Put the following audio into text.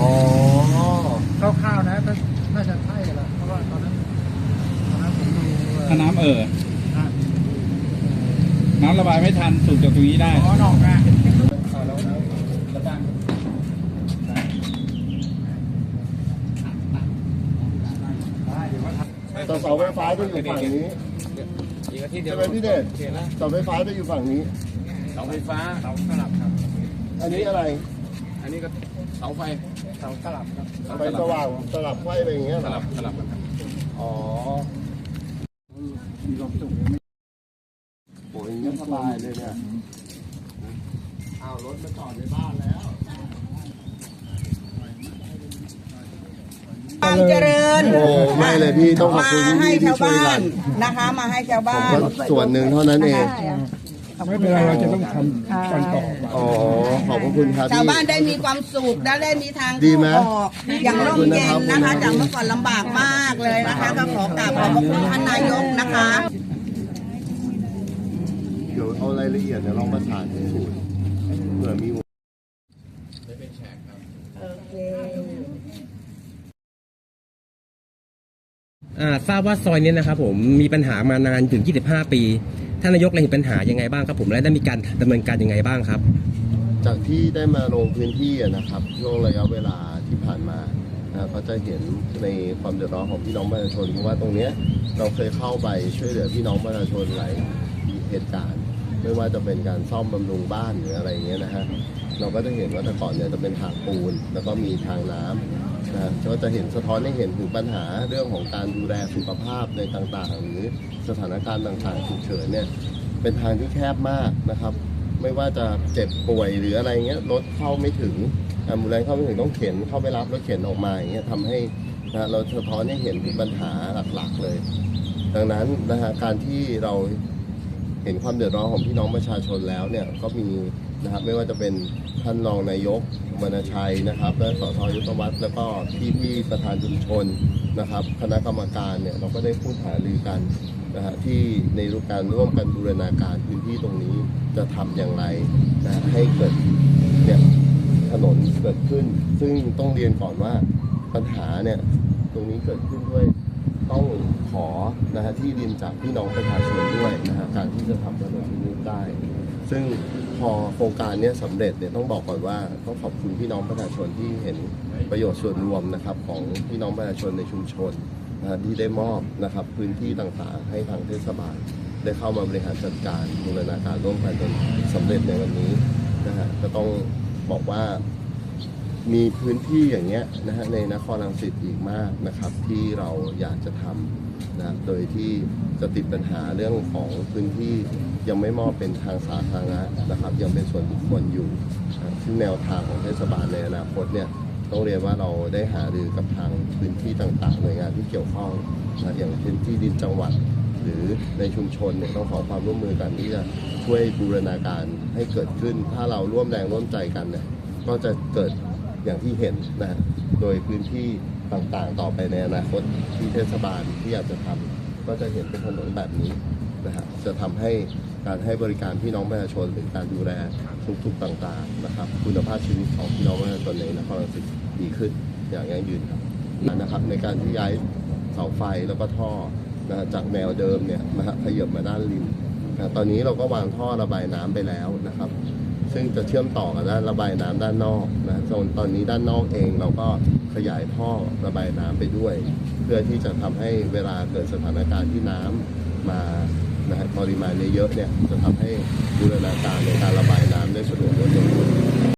อ๋คร่าวๆนะถ้น่าจะใช่แหละเพราะว่าตอนนั้นตอนนั้นผมดูถ้น้ำเอ่ออ่น้ำระบายไม่ทันสูบจากตรงนี้ได้ อ๋อนอกเอะต่าเสาไฟฟ้าจะอยู่ฝั่งนี้อีกอที่ไหมพี่เดชเสร็จแล้เสาไฟฟ้าจะอยู่ฝั่งนี้ เสาไฟฟ้าเสาสลับครับ อันนี้อะไรอันนี้ก็ เสาไฟเสาสลับครับไฟสว่างสลับไฟอะไรอย่างเงี้ยสเหรอลับสลับกันครับอ๋อมีความสุขโอ้ยยังสบายเลยเนี่ยเอารถมาจอดในบ้านแล้ว ความเจริญโอ้ไม่เลยพี่ต้องขอบมาคุณให้พี่ที่ชาวช่วยบ้ากันนนะคะ มาให้ชาวผบ้ามนก็ส่วนหนึ่งเท่านั้นเอง ไม่เป็นไรเราจะต้องทำกันต่อไป อ๋อขอบพระคุณครับชาวพี่ บ้านได้มีความสุขและได้มีทางดีไหมเข้าออกอย่างร่มเย็นขอบคุณนะนะครัคะบ จากเมื่อก่อนลำบากมากเลยนะคะ ก็ขอกราบขอบพระคุณท่านนายกนะคะ เดี๋ยวเอารายละเอียดเนี่ยลองประสานที่ศูนย์เผื่อมีอ่าทราบว่าซอยนี้นะครับผมมีปัญหามานานถึง 25 ปี ท่านนายกเลยเห็นปัญหายังไงบ้างครับผมและได้มีการดำเนินการยังไงบ้างครับ จากที่ได้มาลงพื้นที่อะนะครับช่วงระยะเวลาที่ผ่านมานะก็จะเห็นในความเดือดร้อนของพี่น้องประชาชนเพราะว่าตรงเนี้ยเราเคยเข้าไปช่วยเหลือพี่น้องประชาชนหลายเหตุการณ์ไม่ว่าจะเป็นการซ่อมบำรุงบ้านหรืออะไรเงี้ยนะฮะเราก็จะเห็นว่าแต่ก่อนเนี่ยจะเป็นทางปูน แล้วก็มีทางน้ำ นะก็จะเห็นสะท้อนให้เห็นถึงปัญหาเรื่องของการดูแลสุขภาพในต่างๆ หรือสถานการณ์ต่างๆฉุกเฉินเนี่ยเป็นทางที่แคบมากนะครับ ไม่ว่าจะเจ็บป่วยหรืออะไรเงี้ยรถเข้าไม่ถึงแอมบูเลนเข้าไม่ถึงต้องเข็นเข้าไปรับแล้วเข็นออกมาอย่างเงี้ยทำให้นะเราสะท้อนให้เห็นถึงปัญหาหลักๆเลย ดังนั้นนะฮะการที่เราเห็นความเดือดร้อนของพี่น้องประชาชนแล้วเนี่ยก็มี นะครับ ไม่ว่าจะเป็นท่านรองนายกวรรณชัยนะครับ และสทยุทธวัฒน์แล้วก็พี่พี่ประธานชุมชนนะครับ คณะกรรมการเนี่ยเราก็ได้พูดหารือกันนะฮะที่ในรูปการร่วมกันบูรณาการพื้นที่ตรงนี้จะทำอย่างไรนะให้เกิดเนี่ยถนนเกิดขึ้น ซึ่งต้องเรียนก่อนว่าปัญหาเนี่ยตรงนี้เกิดขึ้นด้วยต้องขอนะฮะที่ดินจากพี่น้องประชาชนด้วยนะฮะการที่จะทำถนนนี้ได้ ซึ่งพอโครงการนี้สำเร็จเนี่ยต้องบอกก่อนว่าต้องขอบคุณพี่น้องประชาชนที่เห็นประโยชน์ส่วนรวมนะครับของพี่น้องประชาชนในชุมชนนะที่ได้มอบนะครับพื้นที่ต่างๆ ให้ทางเทศบาล ได้เข้ามาบริหารจัดการบูรณาการร่วมกันจนสำเร็จในวันนี้นะฮะก็ต้องบอกว่ามีพื้นที่อย่างเงี้ยนะฮะในนครรังสิตอีกมากนะครับที่เราอยากจะทำ นะโดยที่จะติดปัญหาเรื่องของพื้นที่ยังไม่มอบเป็นทางสาธารณะนะครับ ยังเป็นส่วนบุคคลอยู่ ซึ่งแนวทางของเทศบาลในอนาคตเนี่ยต้องเรียนว่าเราได้หารือกับทางพื้นที่ต่างๆ หน่วยงานที่เกี่ยวข้องนะอย่างเช่นที่ดินจังหวัด หรือในชุมชนเนี่ยต้องขอความร่วมมือกันที่จะช่วยบูรณาการให้เกิดขึ้น ถ้าเราร่วมแรงร่วมใจกันเนี่ยก็จะเกิดอย่างที่เห็นนะโดยพื้นที่ ต่างๆ ต่อไปในอนาคตที่เทศบาลที่อยากจะทำก็จะเห็นเป็นถนนแบบนี้นะฮะจะทำให้การให้บริการพี่น้องประชาชนหรือการดูแลทุกๆต่างๆนะครับ คุณภาพชีวิตของพี่น้องประชาชนในนครรังสิตดีขึ้นอย่างยั่งยืนครับนะครับ ในการที่ย้ายเสาไฟแล้วก็ท่อนะจากแนวเดิมเนี่ยนะฮะขยับมาด้านริมนะตอนนี้เราก็วางท่อระบายน้ำไปแล้วนะครับ ซึ่งจะเชื่อมต่อกับด้านระบายน้ำด้านนอกนะโซนตอนนี้ด้านนอกเองเราก็ ขยายท่อระบายน้ำไปด้วย เพื่อที่จะทำให้เวลาเกิดสถานการณ์ที่น้ำมานะฮะปริมาณเยอะๆเนี่ยจะทำให้บูรณาการในการระบายน้ำได้สะดวกรวดเร็ว